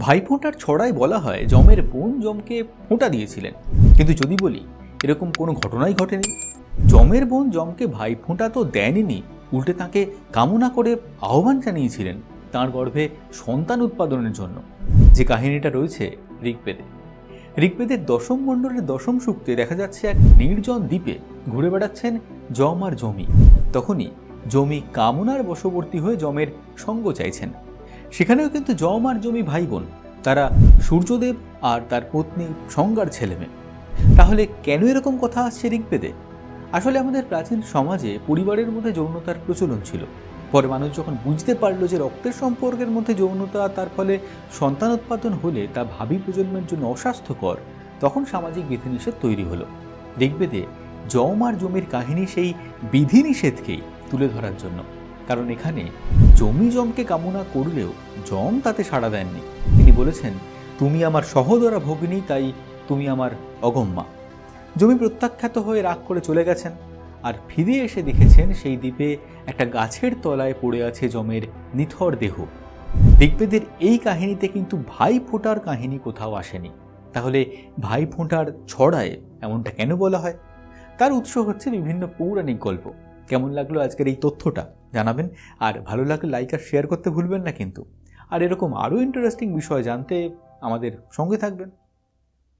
ভাইফোঁটার ছড়ায় বলা হয় যমের বোন যমকে ফোঁটা দিয়েছিলেন। কিন্তু যদি বলি, এরকম কোনো ঘটনাই ঘটেনি। যমের বোন যমকে ভাই ফোঁটা তো দেয়নি উল্টে তাকে কামনা করে আহ্বান জানিয়েছিলেন তার গর্ভে সন্তান উৎপাদনের জন্য। যে কাহিনীটা রয়েছে ঋগ্বেদে। ঋগ্বেদের দশম মণ্ডলের দশম সূক্তে দেখা যাচ্ছে এক নির্জন দ্বীপে ঘুরে বেড়াচ্ছেন যম আর জমি তখনই জমি কামনার বশবর্তী হয়ে যমের সঙ্গ চাইছেন। সেখানেও কিন্তু যম আর জমি ভাই বোন তারা সূর্যদেব আর তার পত্নী সংজ্ঞার ছেলেমেয়ে। তাহলে কেন এরকম কথা আসছে ঋগ্বেদে? আসলে আমাদের প্রাচীন সমাজে পরিবারের মধ্যে যৌনতার প্রচলন ছিল। পরে মানুষ যখন বুঝতে পারল যে রক্তের সম্পর্কের মধ্যে যৌনতা তার ফলে সন্তান উৎপাদন হলে তা ভাবি প্রজন্মের জন্য অস্বাস্থ্যকর, তখন সামাজিক বিধিনিষেধ তৈরি হলো। ঋগ্বেদে যম আর জমির কাহিনী সেই বিধিনিষেধকেই তুলে ধরার জন্য। কারণ এখানে জমি জমকে কামনা করলেও জম তাতে সাড়া দেননি। তিনি বলেছেন, তুমি আমার সহদরা ভগিনী, তাই তুমি আমার অগম্যা। জমি প্রত্যাখ্যাত হয়ে রাগ করে চলে গেছেন আর ফিরে এসে দেখেছেন সেই দ্বীপে একটা গাছের তলায় পড়ে আছে জমের নিথর দেহ। ঋগ্বেদের এই কাহিনীতে কিন্তু ভাই ফোঁটার কাহিনী কোথাও আসেনি। তাহলে ভাই ফোঁটার ছড়ায় এমনটা কেন বলা হয়? তার উৎস হচ্ছে বিভিন্ন পৌরাণিক গল্প। কেমন লাগল আজকের এই তথ্যটা জানাবেন। আর ভালো লাগলে লাইক আর শেয়ার করতে ভুলবেন না কিন্তু। আর এরকম আরও ইন্টারেস্টিং বিষয় জানতে আমাদের সঙ্গে থাকবেন।